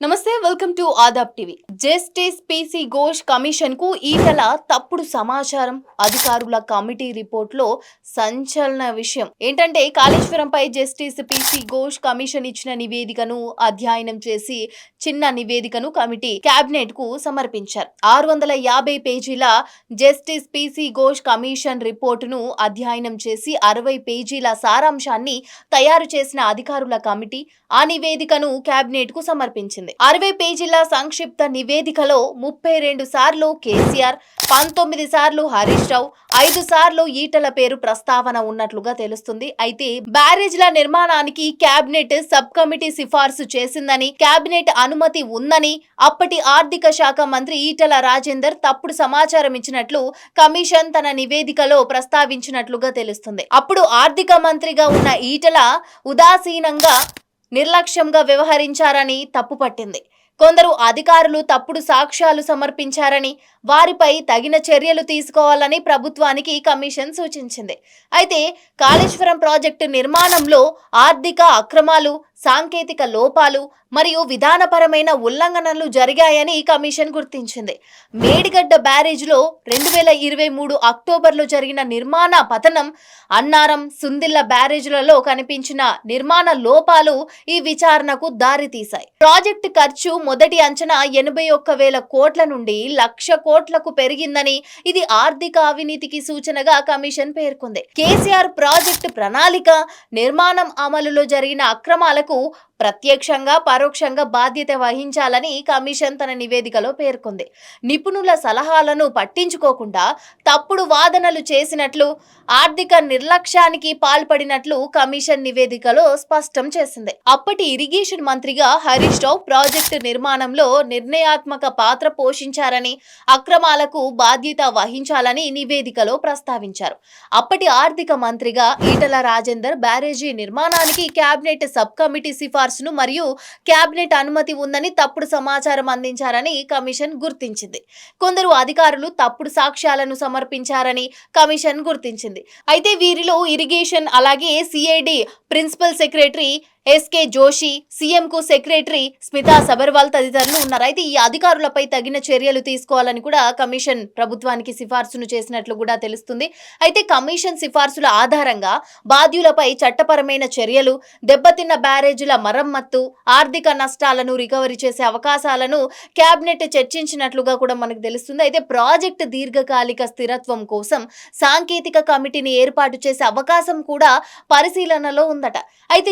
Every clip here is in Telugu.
ನಮಸ್ತೆ welcome to Aadab TV justice PC Ghosh కమిషన్కు ఈటల తప్పుడు సమాచారం అధికారుల కమిటీ రిపోర్ట్లో సంచలన విషయం. ఏంటంటే కాళేశ్వరంపై justice P C Ghosh commission ఇచ్చిన నివేదికను అధ్యయనం చేసి చిన్న నివేదికను కమిటీ కేబినెట్కు సమర్పించారు. ఆరు వందల యాభై పేజీల justice P C Ghosh commission రిపోర్టును అధ్యయనం చేసి అరవై పేజీల సారాంశాన్ని తయారు చేసిన అధికారుల కమిటీ ఆ నివేదికను కేబినెట్కు సమర్పించింది. అరవై పేజీల సంక్షిప్త నివేదికలో ముప్పై రెండు సార్లు కేసీఆర్ పంతొమ్మిది సార్లు హరీష్ రావు ఐదు సార్లు ఈటల పేరు ప్రస్తావన ఉన్నట్లుగా తెలుస్తుంది. అయితే బ్యారేజ్ల నిర్మాణానికి కేబినెట్ సబ్ కమిటీ సిఫార్సు చేసిందని కేబినెట్ అనుమతి ఉందని అప్పటి ఆర్థిక శాఖ మంత్రి ఈటల రాజేందర్ తప్పుడు సమాచారం ఇచ్చినట్లు కమిషన్ తన నివేదికలో ప్రస్తావించినట్లుగా తెలుస్తుంది. అప్పుడు ఆర్థిక మంత్రిగా ఉన్న ఈటల ఉదాసీనంగా నిర్లక్ష్యంగా వ్యవహరించారని తప్పుపట్టింది. కొందరు అధికారులు తప్పుడు సాక్ష్యాలు సమర్పించారని వారిపై తగిన చర్యలు తీసుకోవాలని ప్రభుత్వానికి కమిషన్ సూచించింది. అయితే కాళేశ్వరం ప్రాజెక్టు నిర్మాణంలో ఆర్థిక అక్రమాలు సాంకేతిక లోపాలు మరియు విధానపరమైన ఉల్లంఘనలు జరిగాయని కమిషన్ గుర్తించింది. మేడిగడ్డ బ్యారేజ్లో రెండు వేల ఇరవై మూడు అక్టోబర్లో జరిగిన నిర్మాణ పతనం అన్నారం సుందిల్ల బ్యారేజ్లలో కనిపించిన నిర్మాణ లోపాలు ఈ విచారణకు దారితీశాయి. ప్రాజెక్టు ఖర్చు మొదటి అంచనా ఎనభై ఒక్క వేల కోట్ల నుండి లక్ష కోట్లకు పెరిగిందని ఇది ఆర్థిక అవినీతికి సూచనగా కమిషన్ పేర్కొంది. కేసీఆర్ ప్రాజెక్టు ప్రణాళిక నిర్మాణం అమలులో జరిగిన అక్రమాలకు Oh. ప్రత్యక్షంగా పరోక్షంగా బాధ్యత వహించాలని కమిషన్ తన నివేదికలో పేర్కొంది. నిపుణుల సలహాలను పట్టించుకోకుండా తప్పుడు వాదనలు చేసినట్లు ఆర్థిక నిర్లక్ష్యానికి పాల్పడినట్లు కమిషన్ నివేదికలో స్పష్టం చేసింది. అప్పటి ఇరిగేషన్ మంత్రిగా హరీష్ రావు ప్రాజెక్టు నిర్మాణంలో నిర్ణయాత్మక పాత్ర పోషించారని అక్రమాలకు బాధ్యత వహించాలని నివేదికలో ప్రస్తావించారు. అప్పటి ఆర్థిక మంత్రిగా ఈటల రాజేందర్ బ్యారేజీ నిర్మాణానికి కేబినెట్ సబ్ కమిటీ సిఫార్సును మరియు క్యాబినెట్ అనుమతి ఉందని తప్పుడు సమాచారం అందించారని కమిషన్ గుర్తించింది. కొందరు అధికారులు తప్పుడు సాక్ష్యాలను సమర్పించారని కమిషన్ గుర్తించింది. అయితే వీరిలో ఇరిగేషన్ అలాగే CID principal secretary SK Joshi సీఎంకు సెక్రటరీ స్మితా సబర్వాల్ తదితరులు ఉన్నారు. అయితే ఈ అధికారులపై తగిన చర్యలు తీసుకోవాలని కూడా కమిషన్ ప్రభుత్వానికి సిఫార్సును చేసినట్లు కూడా తెలుస్తుంది. అయితే కమిషన్ సిఫార్సుల ఆధారంగా బాధ్యులపై చట్టపరమైన చర్యలు దెబ్బతిన్న బ్యారేజీల మరమ్మత్తు ఆర్థిక నష్టాలను రికవరీ చేసే అవకాశాలను కేబినెట్ చర్చించినట్లుగా కూడా మనకు తెలుస్తుంది. అయితే ప్రాజెక్టు దీర్ఘకాలిక స్థిరత్వం కోసం సాంకేతిక కమిటీని ఏర్పాటు చేసే అవకాశం కూడా పరిశీలనలో ఉందట. అయితే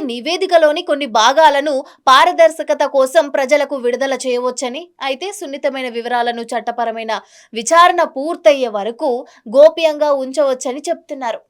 నివేదికలోని కొన్ని భాగాలను పారదర్శకత కోసం ప్రజలకు విడుదల చేయవచ్చని అయితే సున్నితమైన వివరాలను చట్టపరమైన విచారణ పూర్తయ్యే వరకు గోప్యంగా ఉంచవచ్చని చెప్తున్నారు.